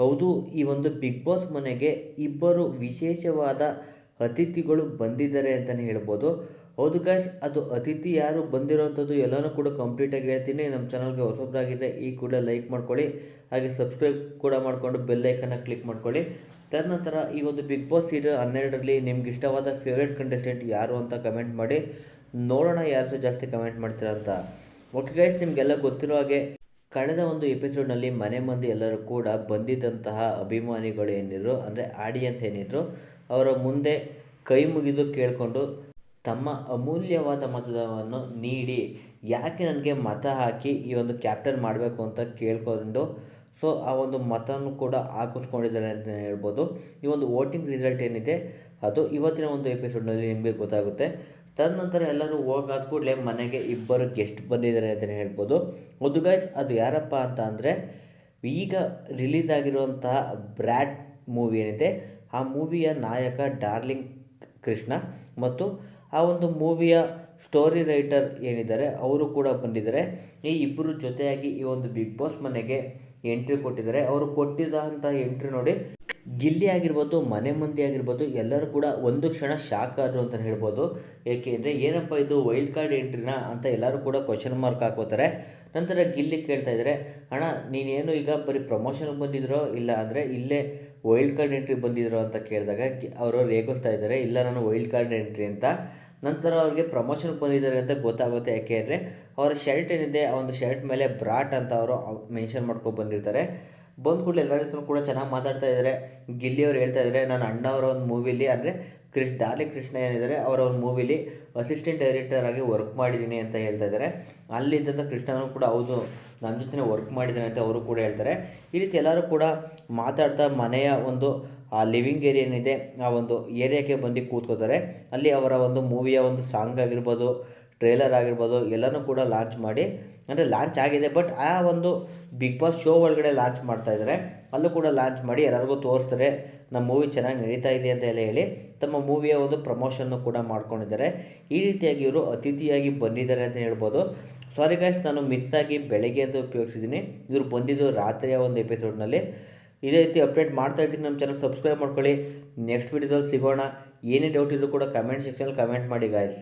ಹೌದು, ಈ ಒಂದು ಬಿಗ್ ಬಾಸ್ ಮನೆಗೆ ಇಬ್ಬರು ವಿಶೇಷವಾದ ಅತಿಥಿಗಳು ಬಂದಿದ್ದಾರೆ ಅಂತಲೇ ಹೇಳ್ಬೋದು. ಹೌದು ಗಾಯ್ಸ್ ಅದು ಅತಿಥಿ ಯಾರು ಬಂದಿರೋವಂಥದ್ದು ಎಲ್ಲನೂ ಕೂಡ ಕಂಪ್ಲೀಟಾಗಿ ಹೇಳ್ತೀನಿ. ನಮ್ಮ ಚಾನಲ್ಗೆ ಹೊಸಬ್ರಾಗಿದ್ದರೆ ಈ ಕೂಡ ಲೈಕ್ ಮಾಡ್ಕೊಳ್ಳಿ. ಹಾಗೆ ಸಬ್ಸ್ಕ್ರೈಬ್ ಕೂಡ ಮಾಡಿಕೊಂಡು ಬೆಲ್ಲೈಕನ್ನ ಕ್ಲಿಕ್ ಮಾಡ್ಕೊಳ್ಳಿ. ತದನಂತರ ಈ ಒಂದು ಬಿಗ್ ಬಾಸ್ ಸೀಸನ್ ಹನ್ನೆರಡರಲ್ಲಿ ನಿಮ್ಗೆ ಇಷ್ಟವಾದ ಫೇವ್ರೇಟ್ ಕಂಟೆಸ್ಟೆಂಟ್ ಯಾರು ಅಂತ ಕಮೆಂಟ್ ಮಾಡಿ. ನೋಡೋಣ ಯಾರು ಜಾಸ್ತಿ ಕಮೆಂಟ್ ಮಾಡ್ತೀರಾ ಅಂತ. ಓಕೆ ಗಾಯ್ಸ್ ನಿಮಗೆಲ್ಲ ಗೊತ್ತಿರೋ ಹಾಗೆ ಕಳೆದ ಒಂದು ಎಪಿಸೋಡ್ನಲ್ಲಿ ಮನೆ ಮಂದಿ ಎಲ್ಲರೂ ಕೂಡ ಬಂದಿದ್ದಂತಹ ಅಭಿಮಾನಿಗಳು ಏನಿದ್ರು, ಅಂದರೆ ಆಡಿಯನ್ಸ್ ಏನಿದ್ರು, ಅವರ ಮುಂದೆ ಕೈ ಮುಗಿದು ಕೇಳಿಕೊಂಡು ತಮ್ಮ ಅಮೂಲ್ಯವಾದ ಮತದಾನವನ್ನು ನೀಡಿ, ಯಾಕೆ ನನಗೆ ಮತ ಹಾಕಿ ಈ ಒಂದು ಕ್ಯಾಪ್ಟನ್ ಮಾಡಬೇಕು ಅಂತ ಕೇಳ್ಕೊಂಡು ಸೊ ಆ ಒಂದು ಮತನೂ ಕೂಡ ಹಾಕಿಸ್ಕೊಂಡಿದ್ದಾರೆ ಅಂತ ಹೇಳ್ಬೋದು. ಈ ಒಂದು ವೋಟಿಂಗ್ ರಿಸಲ್ಟ್ ಏನಿದೆ, ಅದು ಇವತ್ತಿನ ಒಂದು ಎಪಿಸೋಡ್ನಲ್ಲಿ ನಿಮಗೆ ಗೊತ್ತಾಗುತ್ತೆ. ತದನಂತರ ಎಲ್ಲರೂ ಹೋಗಾದ ಕೂಡಲೇ ಮನೆಗೆ ಇಬ್ಬರು ಗೆಸ್ಟ್ ಬಂದಿದ್ದಾರೆ ಅಂತಲೇ ಹೇಳ್ಬೋದು. ಒಂದು ಗಾಯ್ಸ್ ಅದು ಯಾರಪ್ಪ ಅಂತ ಅಂದರೆ, ಈಗ ರಿಲೀಸ್ ಆಗಿರುವಂತಹ ಬ್ರ್ಯಾಡ್ ಮೂವಿ ಏನಿದೆ, ಆ ಮೂವಿಯ ನಾಯಕ ಡಾರ್ಲಿಂಗ್ ಕೃಷ್ಣ ಮತ್ತು ಆ ಒಂದು ಮೂವಿಯ ಸ್ಟೋರಿ ರೈಟರ್ ಏನಿದ್ದಾರೆ, ಅವರು ಕೂಡ ಬಂದಿದ್ದಾರೆ. ಈ ಇಬ್ಬರು ಜೊತೆಯಾಗಿ ಈ ಒಂದು ಬಿಗ್ ಬಾಸ್ ಮನೆಗೆ ಎಂಟ್ರಿ ಕೊಟ್ಟಿದ್ದಾರೆ. ಅವರು ಕೊಟ್ಟಿದ್ದಂಥ ಎಂಟ್ರಿ ನೋಡಿ ಗಿಲ್ಲಿ ಆಗಿರ್ಬೋದು, ಮನೆ ಮಂದಿ ಆಗಿರ್ಬೋದು, ಎಲ್ಲರೂ ಕೂಡ ಒಂದು ಕ್ಷಣ ಶಾಕ್ ಆದರು ಅಂತ ಹೇಳ್ಬೋದು. ಏಕೆಂದರೆ ಏನಪ್ಪ ಇದು ವೈಲ್ಡ್ ಕಾರ್ಡ್ ಎಂಟ್ರಿನಾ ಅಂತ ಎಲ್ಲರೂ ಕೂಡ ಕ್ವಶನ್ ಮಾರ್ಕ್ ಹಾಕೋತಾರೆ ನಂತರ ಗಿಲ್ಲಿ ಕೇಳ್ತಾ ಇದ್ದಾರೆ ಅಣ್ಣ, ನೀನೇನು ಈಗ ಬರೀ ಪ್ರಮೋಷನ್ ಬಂದಿದ್ರೋ ಇಲ್ಲ ಅಂದರೆ ಇಲ್ಲೇ ವೈಲ್ಡ್ ಕಾರ್ಡ್ ಎಂಟ್ರಿ ಬಂದಿದ್ರೋ ಅಂತ ಕೇಳಿದಾಗ ಅವರು ರೇಗಿಸ್ತಾ ಇದ್ದಾರೆ ಇಲ್ಲ, ನಾನು ವೈಲ್ಡ್ ಕಾರ್ಡ್ ಎಂಟ್ರಿ ಅಂತ. ನಂತರ ಅವ್ರಿಗೆ ಪ್ರಮೋಷನ್ ಬಂದಿದ್ದಾರೆ ಅಂತ ಗೊತ್ತಾಗುತ್ತೆ. ಯಾಕೆ ಅಂದರೆ, ಅವರ ಶರ್ಟ್ ಏನಿದೆ, ಆ ಒಂದು ಶರ್ಟ್ ಮೇಲೆ ಬ್ರಾಟ್ ಅಂತ ಅವರು ಮೆನ್ಷನ್ ಮಾಡ್ಕೊಂಡು ಬಂದಿರ್ತಾರೆ. ಬಂದ ಕೂಡಲೇ ಎಲ್ಲರ ಜೊತೆ ಕೂಡ ಚೆನ್ನಾಗಿ ಮಾತಾಡ್ತಾ ಇದ್ದಾರೆ ಗಿಲ್ಲಿ ಅವ್ರು ಹೇಳ್ತಾ ಇದ್ದಾರೆ ನಾನು ಅಣ್ಣ ಅವರ ಒಂದು ಮೂವಿಲಿ ಅಂದರೆ ಕೃಷ್ಣ ಡಾರ್ಲಿಂಗ್ ಕೃಷ್ಣ ಏನಿದ್ದಾರೆ ಅವರ ಒಂದು ಮೂವಿಲಿ ಅಸಿಸ್ಟೆಂಟ್ ಡೈರೆಕ್ಟರ್ ಆಗಿ ವರ್ಕ್ ಮಾಡಿದ್ದೀನಿ ಅಂತ ಹೇಳ್ತಾ ಇದ್ದಾರೆ ಅಲ್ಲಿದ್ದಂಥ ಕೃಷ್ಣನೂ ಕೂಡ, ಹೌದು ನನ್ನ ಜೊತೆ ವರ್ಕ್ ಮಾಡಿದ್ದಾನೆ ಅಂತ ಅವರು ಕೂಡ ಹೇಳ್ತಾರೆ. ಈ ರೀತಿ ಎಲ್ಲರೂ ಕೂಡ ಮಾತಾಡ್ತಾ ಮನೆಯ ಒಂದು, ಆ ಲಿವಿಂಗ್ ಏರಿಯಾ ಏನಿದೆ, ಆ ಒಂದು ಏರಿಯಾಕ್ಕೆ ಬಂದು ಕೂತ್ಕೋತಾರೆ. ಅಲ್ಲಿ ಅವರ ಒಂದು ಮೂವಿಯ ಒಂದು ಸಾಂಗ್ ಆಗಿರ್ಬೋದು ಟ್ರೇಲರ್ ಆಗಿರ್ಬೋದು, ಎಲ್ಲನೂ ಕೂಡ ಲಾಂಚ್ ಮಾಡಿ, ಅಂದರೆ ಲಾಂಚ್ ಆಗಿದೆ ಬಟ್ ಆ ಒಂದು ಬಿಗ್ ಬಾಸ್ ಶೋ ಒಳಗಡೆ ಲಾಂಚ್ ಮಾಡ್ತಾ ಇದ್ದಾರೆ ಅಲ್ಲೂ ಕೂಡ ಲಾಂಚ್ ಮಾಡಿ ಎಲ್ಲರಿಗೂ ತೋರಿಸ್ತಾರೆ ನಮ್ಮ ಮೂವಿ ಚೆನ್ನಾಗಿ ನಡೀತಾ ಇದೆ ಅಂತ ಎಲ್ಲ ಹೇಳಿ, ತಮ್ಮ ಮೂವಿಯ ಒಂದು ಪ್ರಮೋಷನ್ನು ಕೂಡ ಮಾಡ್ಕೊಂಡಿದ್ದಾರೆ. ಈ ರೀತಿಯಾಗಿ ಇವರು ಅತಿಥಿಯಾಗಿ ಬಂದಿದ್ದಾರೆ ಅಂತ ಹೇಳ್ಬೋದು. ಸಾರಿ ಗಾಯ್ಸ್ ನಾನು ಮಿಸ್ ಆಗಿ ಬೆಳಗ್ಗೆ ಅಂತ ಉಪಯೋಗಿಸಿದ್ದೀನಿ. ಇವರು ಬಂದಿದ್ದು ರಾತ್ರಿಯ ಒಂದು ಎಪಿಸೋಡ್ನಲ್ಲಿ ಇದೇ ರೀತಿ ಅಪ್ಡೇಟ್ ಮಾಡ್ತಾ ಇರ್ತೀನಿ. ನಮ್ಮ ಚಾನಲ್ ಸಬ್ಸ್ಕ್ರೈಬ್ ಮಾಡ್ಕೊಳ್ಳಿ. ನೆಕ್ಸ್ಟ್ ವೀಡಿಯೋದಲ್ಲಿ ಸಿಗೋಣ. ಏನೇ ಡೌಟ್ ಇದ್ದರೂ ಕೂಡ ಕಮೆಂಟ್ ಸೆಕ್ಷನಲ್ಲಿ ಕಮೆಂಟ್ ಮಾಡಿ ಗಾಯ್ಸ್